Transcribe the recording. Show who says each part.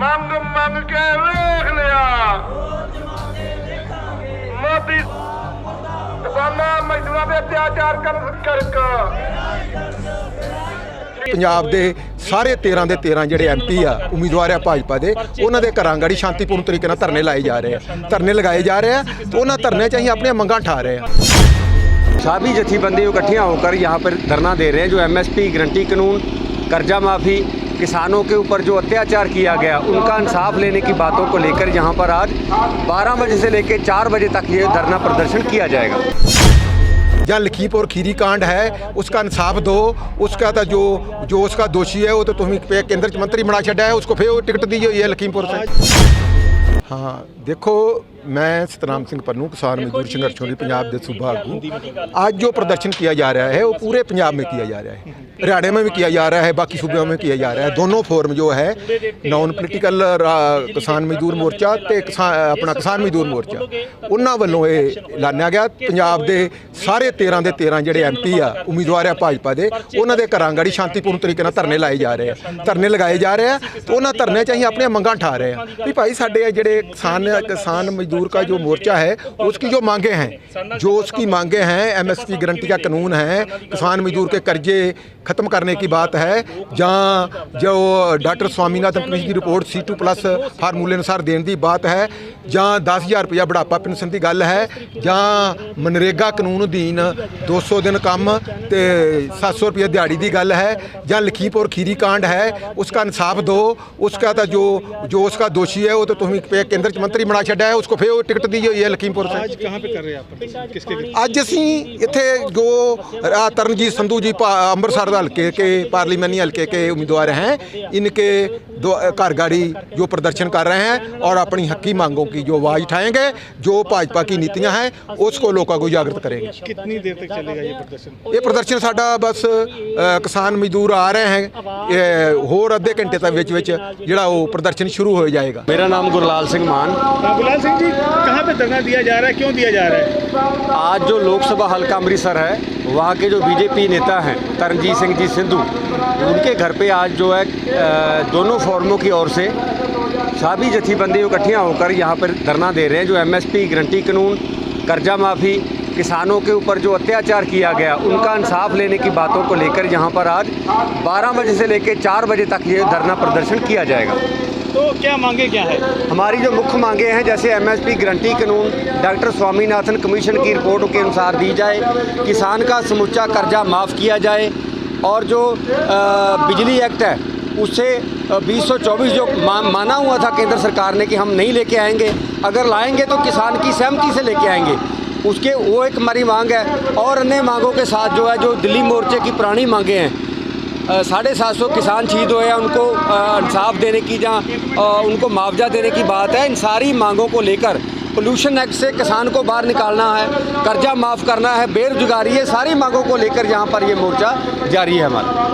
Speaker 1: ਮੰਗ ਮੰਗ ਕੇ ਵੇਖ ਲਿਆ ਮੋਦੀ ਕਿਸਾਨਾਂ ਮਜ਼ਦੂਰਾਂ ਦੇ ਅਤਿਆਚਾਰ ਕਰਨ ਕਰਕੇ
Speaker 2: ਪੰਜਾਬ ਦੇ ਸਾਰੇ 13 ਦੇ 13 ਜਿਹੜੇ ਐਮਪੀ ਆ ਉਮੀਦਵਾਰ ਆ ਭਾਜਪਾ ਦੇ ਉਹਨਾਂ ਦੇ ਘਰਾਂ ਗਾੜੀ ਸ਼ਾਂਤੀਪੂਰਨ ਤਰੀਕੇ ਨਾਲ ਧਰਨੇ ਲਾਏ ਜਾ ਰਹੇ ਆ ਧਰਨੇ ਲਗਾਏ ਜਾ ਰਹੇ ਆ ਤੇ ਉਹਨਾਂ ਧਰਨਿਆਂ 'ਚ ਅਸੀਂ ਆਪਣੀਆਂ ਮੰਗਾਂ ਠਾ ਰਹੇ ਆ
Speaker 3: सभी जथेबंदियों इकट्ठियाँ होकर यहाँ पर धरना दे रहे हैं जो एमएसपी गारंटी कानून कर्जा माफ़ी किसानों के ऊपर जो अत्याचार किया गया उनका इंसाफ लेने की बातों को लेकर यहाँ पर आज 12 बजे से लेकर 4 बजे तक ये धरना प्रदर्शन किया जाएगा।
Speaker 2: जहाँ लखीमपुर खीरी कांड है उसका इंसाफ दो उसका तो जो जो उसका दोषी है वो तो तुम केंद्र मंत्री बना छा है उसको फिर टिकट दी हुई है लखीमपुर से। हाँ देखो ਮੈਂ ਸਤਨਾਮ ਸਿੰਘ ਪੰਨੂ किसान मजदूर संघर्ष होनी पंजाब के सूबा आगू आज जो प्रदर्शन किया जा रहा है वो पूरे पंजाब में किया जा रहा है हरियाणा में भी किया जा रहा है बाकी सूबों में किया जा रहा है दोनों फोरम जो है नॉन पोलिटिकल ਕਿਸਾਨ ਮਜ਼ਦੂਰ ਮੋਰਚਾ ਤੇ ਕਿਸਾਨ ਆਪਣਾ ਕਿਸਾਨ ਮਜ਼ਦੂਰ ਮੋਰਚਾ ਉਹਨਾਂ ਵੱਲੋਂ ਇਹ ਐਲਾਨਿਆ ਗਿਆ ਪੰਜਾਬ ਦੇ ਸਾਰੇ 13 ਦੇ 13 ਜਿਹੜੇ ਐਮਪੀ ਆ ਉਮੀਦਵਾਰ ਆ ਭਾਜਪਾ ਦੇ ਉਹਨਾਂ ਦੇ ਘਰਾਂ ਗਾੜੀ ਸ਼ਾਂਤੀਪੂਰਨ ਤਰੀਕੇ ਨਾਲ ਧਰਨੇ ਲਾਏ ਜਾ ਰਹੇ ਆ ਧਰਨੇ ਲਗਾਏ ਜਾ ਰਹੇ ਆ ਤੇ ਉਹਨਾਂ ਧਰਨਿਆਂ 'ਚ ਅਸੀਂ ਆਪਣੀਆਂ ਮੰਗਾਂ ਠਾ ਰਹੇ ਆ ਵੀ ਭਾਈ ਸਾਡੇ ਇਹ ਜਿਹੜੇ किसान किसान मजदूर का जो मोर्चा है, उसकी जो मांगे हैं, जो उसकी मांगे हैं एमएसपी गारंटी का कानून है, किसान मजदूर के कर्जे ख़त्म करने की बात है, जहाँ जो डॉक्टर स्वामीनाथन कमीशन की रिपोर्ट ਸੀ2 ਪਲੱਸ ਫਾਰਮੂਲੇ ਅਨੁਸਾਰ ਦੇਣ ਦੀ ਬਾਤ ਹੈ ਜਾਂ 10000 ਰੁਪਇਆ ਬੁਢਾਪਾ ਪੈਨਸ਼ਨ ਦੀ ਗੱਲ ਹੈ ਜਾਂ ਮਨਰੇਗਾ ਕਾਨੂੰਨ ਅਧੀਨ 200 ਦਿਨ ਕੰਮ ਤੇ 700 ਰੁਪਇਆ ਦਿਹਾੜੀ ਦੀ ਗੱਲ ਹੈ ਜਾਂ ਲਖੀਪੁਰ ਖੀਰੀ ਕਾਂਡ ਹੈ ਉਸਕਾ ਇਨਸਾਫ ਦਿਓ ਉਸਕਾ ਤਾਂ ਜੋ ਜੋ ਉਸਕਾ ਦੋਸ਼ੀ ਹੈ ਉਹ ਤਾਂ ਤੁਸੀਂ ਕੇਂਦਰ ਚ ਮੰਤਰੀ ਬਣਾ ਛੱਡਾ ਹੈ ਉਸਕੋ उसको फिर वो टिकट दी हुई है लखीमपुर से
Speaker 4: आज कहाँ पे कर रहे हैं आप प्रदर्शन? किसके
Speaker 2: ਅੱਜ ਅਸੀਂ ਇੱਥੇ ਜੋ ਆ ਤਰਨਜੀਤ ਸੰਧੂ जी पा- ਅੰਮ੍ਰਿਤਸਰ ਦਾ हल्के के पार्लियामेंटी हल्के के उम्मीदवार हैं इनके दो घर गाड़ी जो प्रदर्शन कर रहे हैं और अपनी हकी मांगों की जो आवाज़ उठाएंगे जो भाजपा की नीतियां हैं उसको लोगों को जागृत करेंगे
Speaker 4: कितनी देर तक चलेगा ये प्रदर्शन
Speaker 2: ਇਹ ਪ੍ਰਦਰਸ਼ਨ ਸਾਡਾ ਬਸ ਅ, ਕਿਸਾਨ ਮਜ਼ਦੂਰ ਆ ਰਹੇ ਹੈ ਇਹ ਹੋਰ ਅੱਧੇ ਘੰਟੇ ਤੱਕ ਵਿੱਚ ਵਿੱਚ ਜਿਹੜਾ ਉਹ ਪ੍ਰਦਰਸ਼ਨ ਸ਼ੁਰੂ ਹੋ ਜਾਏਗਾ
Speaker 3: मेरा नाम गुरलाल सिंह मान
Speaker 4: बाबूलाल सिंह कहाँ पे धरना दिया जा रहा है? क्यों दिया जा रहा है?
Speaker 3: आज जो लोकसभा हल्का अमृतसर है, वहाँ के जो बीजेपी नेता हैं, तरनजीत सिंह जी सिद्धू उनके घर पे आज जो है दोनों फोरमों की ओर से सभी जथेबंदियों इकट्ठियाँ होकर यहाँ पर धरना दे रहे हैं। जो एमएसपी गारंटी कानून, कर्जा माफ़ी, किसानों के ऊपर जो अत्याचार किया गया, उनका इंसाफ लेने की बातों को लेकर यहाँ पर आज 12 बजे से लेकर 4 बजे तक ये धरना प्रदर्शन किया जाएगा।
Speaker 4: तो क्या मांगे क्या है?
Speaker 3: हमारी जो मुख्य मांगे हैं जैसे एमएसपी गारंटी कानून डॉक्टर स्वामीनाथन कमीशन की रिपोर्ट के अनुसार दी जाए किसान का समूचा कर्जा माफ़ किया जाए और जो बिजली एक्ट है उससे बीस सौ चौबीस जो मा, माना हुआ था केंद्र सरकार ने कि हम नहीं लेके आएँगे अगर लाएँगे तो किसान की सहमति से लेके आएँगे। उसके वो एक हमारी मांग है और अन्य मांगों के साथ जो है जो दिल्ली मोर्चे की पुरानी मांगे हैं साढ़े सात सौ किसान शहीद हुए हैं उनको अ, इंसाफ देने की जहाँ अ, उनको मुआवजा देने की बात है इन सारी मांगों को लेकर पोल्यूशन एक्ट से किसान को बाहर निकालना है कर्जा माफ़ करना है बेरोजगारी है सारी मांगों को लेकर यहाँ पर ये मोर्चा जारी है हमारा